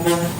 Amen.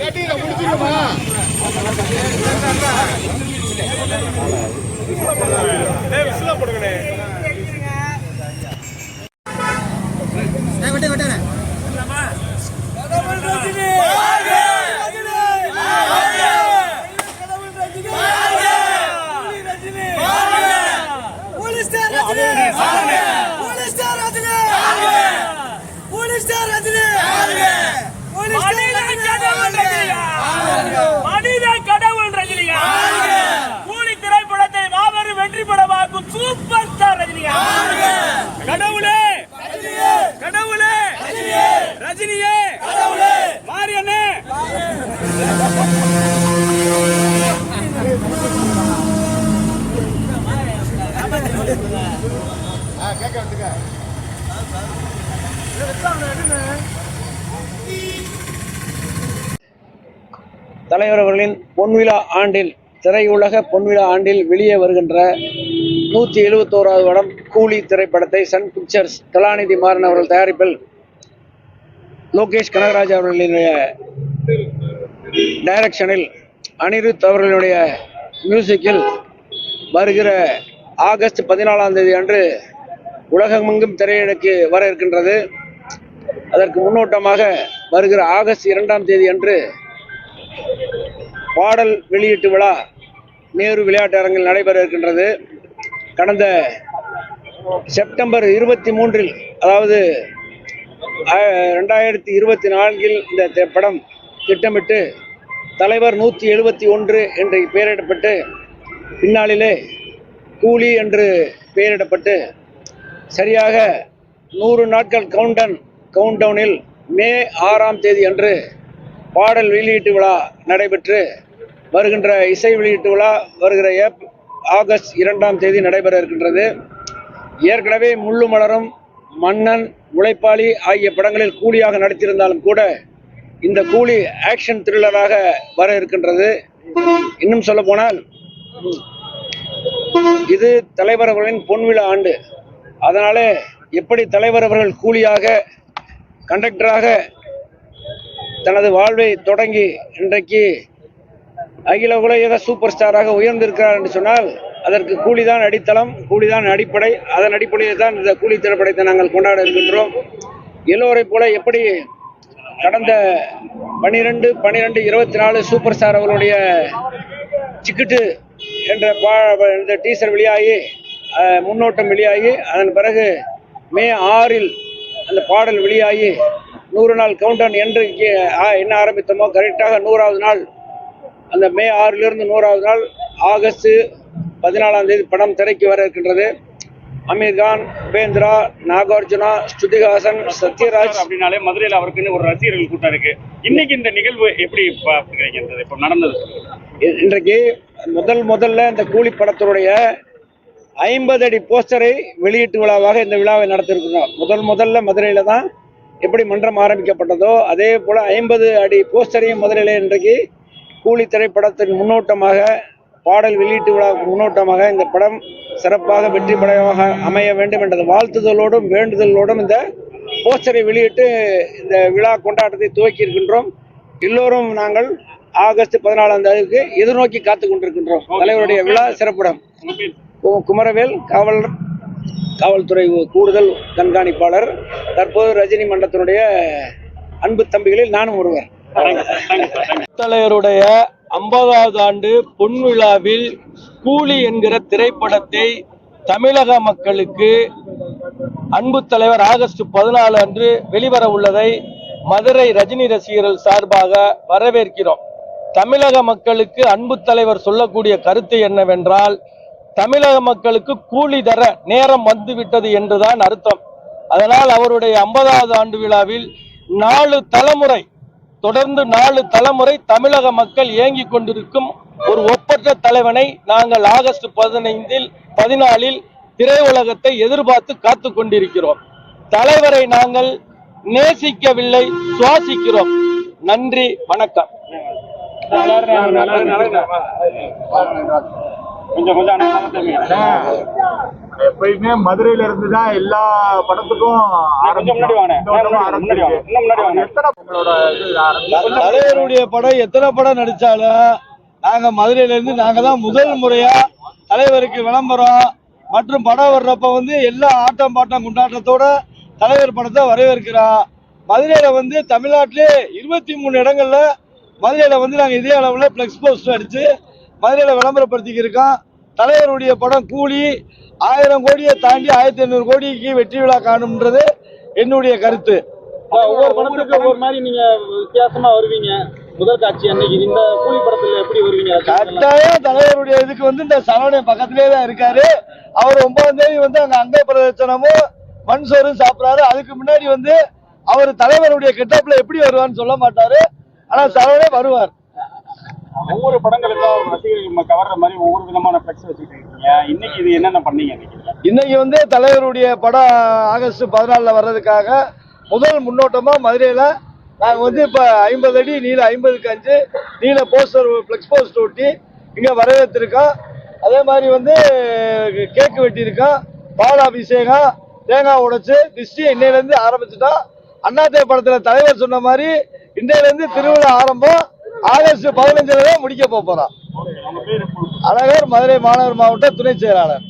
கட்டியில முடிச்சிருமா டேய், விசிலா போடுங்கண்ணே. மனித கடவுள் ரஜினிகாந்த். மனித கடவுள் ரஜினிகாந்த். கூலி திரைப்படத்தை மாபெரும் வெற்றி படமாக்கும் சூப்பர் ஸ்டார் ரஜினிகாந்த் கடவுளே. கடவுளே. ரஜினியே. மாரியண்ணே கேட்க வந்துக்க தலைவர் அவர்களின் பொன்விழா ஆண்டில் திரையுலக பொன்விழா ஆண்டில் வெளியே வருகின்ற நூற்றி எழுபத்தோராவது படம் கூலி திரைப்படத்தை சன் பிக்சர்ஸ் கலாநிதி மாறன் அவர்கள் தயாரிப்பில் லோகேஷ் கனகராஜ் அவர்களுடைய டைரக்ஷனில் அனிருத் அவர்களுடைய மியூசிக்கில் வருகிற ஆகஸ்ட் பதினாலாம் தேதி அன்று உலகமெங்கும் திரையிடக்கு வர இருக்கின்றது. அதற்கு முன்னோட்டமாக வருகிற ஆகஸ்ட் இரண்டாம் தேதி அன்று பாடல் வெளியீட்டு விழா நேரு விளையாட்டு அரங்கில் நடைபெற இருக்கின்றது. கடந்த செப்டம்பர் இருபத்தி மூன்றில் அதாவது ரெண்டாயிரத்தி இருபத்தி நான்கில் இந்த படம் திட்டமிட்டு தலைவர் நூற்றி எழுபத்தி ஒன்று என்று பெயரிடப்பட்டு பின்னாளிலே கூலி என்று பெயரிடப்பட்டு சரியாக நூறு நாட்கள் கவுண்டன் கவுண்டவுனில் மே ஆறாம் தேதி அன்று பாடல் வெளியீட்டு விழா நடைபெற்று வருகின்ற இசை வெளியீட்டு விழா வருகிற ஏப் ஆகஸ்ட் இரண்டாம் தேதி நடைபெற இருக்கின்றது. ஏற்கனவே முள்ளு மலரும் மன்னன் உழைப்பாளி ஆகிய படங்களில் கூலியாக நடித்திருந்தாலும் கூட இந்த கூலி ஆக்ஷன் த்ரில்லராக வர இருக்கின்றது. இன்னும் சொல்ல போனால் இது தலைவர் அவர்களின் பொன்விழா ஆண்டு. அதனாலே எப்படி தலைவர் அவர்கள் கூலியாக கண்டக்டராக தனது வாழ்வை தொடங்கி இன்றைக்கு அகில உலக சூப்பர் ஸ்டாராக உயர்ந்திருக்கிறார் என்று சொன்னால் அதற்கு கூலிதான் அடித்தளம் கூலிதான் அடிப்படை. அதன் அடிப்படையில் தான் இந்த கூலி திரைப்படத்தை நாங்கள் கொண்டாட இருக்கின்றோம். எல்லோரைப் போல எப்படி கடந்த பன்னிரெண்டு பன்னிரெண்டு இருபத்தி நாலு சூப்பர் ஸ்டார் அவர்களுடைய சிக்கிட்டு என்ற பா இந்த டீசர் வெளியாகி முன்னோட்டம் வெளியாகி அதன் பிறகு மே ஆறில் அந்த பாடல் வெளியாகி நூறு நாள் கவுண்டன் என்று ஆ- என்ன ஆரம்பித்தோமோ கரெக்டாக நூறாவது நாள் அந்த மே ஆறிலிருந்து நூறாவது நாள் ஆகஸ்ட் பதினாலாம் தேதி படம் திரைக்கு வர இருக்கின்றது. அமீர்கான் உபேந்திரா நாகார்ஜுனா ஸ்ருதிஹாசன் சத்யராஜ். அப்படின்னாலே மதுரையில் அவருக்குன்னு ஒரு ரசிகர்கள் கூட்டம் இருக்கு. இன்னைக்கு இந்த நிகழ்வு எப்படி பார்க்குறீங்க? இப்போ நடந்தது. இன்றைக்கு முதல் முதல்ல இந்த கூலி படத்தினுடைய ஐம்பது அடி போஸ்டரை வெளியீட்டு விழாவாக இந்த விழாவை நடத்திருக்கிறோம் முதல் முதல்ல மதுரையில் தான் எப்படி மன்றம் ஆரம்பிக்கப்பட்டதோ அதே போல் ஐம்பது அடி போஸ்டரையும் மதுரையில் இன்றைக்கு கூலி திரைப்படத்தின் முன்னோட்டமாக பாடல் வெளியீட்டு விழாவுக்கு முன்னோட்டமாக இந்த படம் சிறப்பாக வெற்றி படமாக அமைய வேண்டும் என்ற வாழ்த்துதலோடும் வேண்டுதலோடும் இந்த போஸ்டரை வெளியிட்டு இந்த விழா கொண்டாட்டத்தை துவக்கி இருக்கின்றோம். எல்லோரும் நாங்கள் ஆகஸ்ட் பதினாலாம் தேதிக்கு எதிர்நோக்கி காத்து கொண்டிருக்கின்றோம். தலைவருடைய விழா சிறப்பிடம். குமரவேல் காவல் காவல்துறை கூடுதல் கண்காணிப்பாளர். தற்போது ரஜினி மன்றத்தினுடைய அன்பு தம்பிகளில் நானும் ஒருவர். தலைவருடைய ஐம்பதாவது ஆண்டு பொன் விழாவில் கூலி என்கிற திரைப்படத்தை தமிழக மக்களுக்கு அன்பு தலைவர் ஆகஸ்ட் பதினாலு அன்று வெளிவர உள்ளதை மதுரை ரஜினி ரசிகர்கள் சார்பாக வரவேற்கிறோம். தமிழக மக்களுக்கு அன்பு தலைவர் சொல்லக்கூடிய கருத்து என்னவென்றால் தமிழக மக்களுக்கு கூலி தர நேரம் வந்துவிட்டது என்றுதான் அர்த்தம். அதனால் அவருடைய ஐம்பதாவது ஆண்டு விழாவில் நாலு தலைமுறை தொடர்ந்து நாலு தலைமுறை தமிழக மக்கள் ஏங்கிக் கொண்டிருக்கும் ஒரு ஒப்பற்ற தலைவனை நாங்கள் ஆகஸ்ட் பதினைந்தில் பதினாலில் திரையுலகத்தை எதிர்பார்த்து காத்து கொண்டிருக்கிறோம். தலைவரை நாங்கள் நேசிக்கவில்லை சுவாசிக்கிறோம். நன்றி வணக்கம். கொஞ்சம் கொஞ்சம் எப்பயுமே மதுரையில இருந்து தான் எல்லா படத்துக்கும்? தலைவருடைய படம் எத்தனை படம் நடிச்சாலும் நாங்க மதுரையில இருந்து நாங்க தான் முதல் முறையா தலைவருக்கு விளம்பரம் மற்றும் படம் வர்றப்ப வந்து எல்லா ஆட்டம் பாட்டம் கொண்டாட்டத்தோட தலைவர் படத்தை வரவேற்கிறோம் மதுரையில வந்து தமிழ்நாட்டிலே இருபத்தி மூணு இடங்கள்ல மதுரையில வந்து நாங்க இதே அளவுல பிளெக்ஸ் போஸ்ட் அடிச்சு மதுரையில விளம்பரப்படுத்திக்கிட்டு இருக்கோம் தலைவருடைய படம் கூலி ஆயிரம் கோடியை தாண்டி ஆயிரத்தி ஐநூறு கோடிக்கு வெற்றி விழா காணும்ன்றது என்னுடைய கருத்து. ஒவ்வொரு படத்துக்கு ஒவ்வொரு மாதிரி நீங்க வித்தியாசமா வருவீங்க. முதல் காட்சி அன்னைக்கு இந்த கூலி படத்துல எப்படி வருவீங்க. கட்டாயம் தலைவருடைய இதுக்கு வந்து இந்த சரவணன் பக்கத்திலே தான் இருக்காரு. அவர் ஒன்பதாம் தேதி வந்து அங்க அங்க பிரதர்சனமும் மண் சோறும் சாப்பிடுறாரு. அதுக்கு முன்னாடி வந்து அவர் தலைவருடைய கெட்டப்ல எப்படி வருவார்னு சொல்ல மாட்டாரு. ஆனா சரவணே வருவார். ஒவ்வொரு படங்களுக்கும் ரசிகர்கள் கவர்ற மாதிரி ஒவ்வொரு விதமான ஃபிளெக்ஸ் வச்சுட்டு இருக்கீங்க. இன்னைக்கு இது என்னென்ன பண்ணீங்க இன்னைக்கு வந்து தலைவருடைய படம் ஆகஸ்ட் பதினாலில் வர்றதுக்காக முதல் முன்னோட்டமா மதுரையில நாங்கள் வந்து இப்போ ஐம்பது அடி நீல ஐம்பதுக்கு அஞ்சு நீள போஸ்டர் ஃப்ளெக்ஸ் போஸ்டர் ஒட்டி இங்கே வரவேற்றிருக்கோம். அதே மாதிரி வந்து கேக்கு வெட்டியிருக்கோம். பால் அபிஷேகம் தேங்காய் உடைச்சு திருஷ்டி இன்னையிலேருந்து ஆரம்பிச்சுட்டோம். அண்ணாத்தே படத்தில் தலைவர் சொன்ன மாதிரி இன்றையிலேருந்து திருவிழா ஆரம்பம். ஆகஸ்ட் பதினஞ்சுல தான் முடிக்க போறோம் அழகர் மதுரை மாநகர் மாவட்ட துணை செயலாளர்.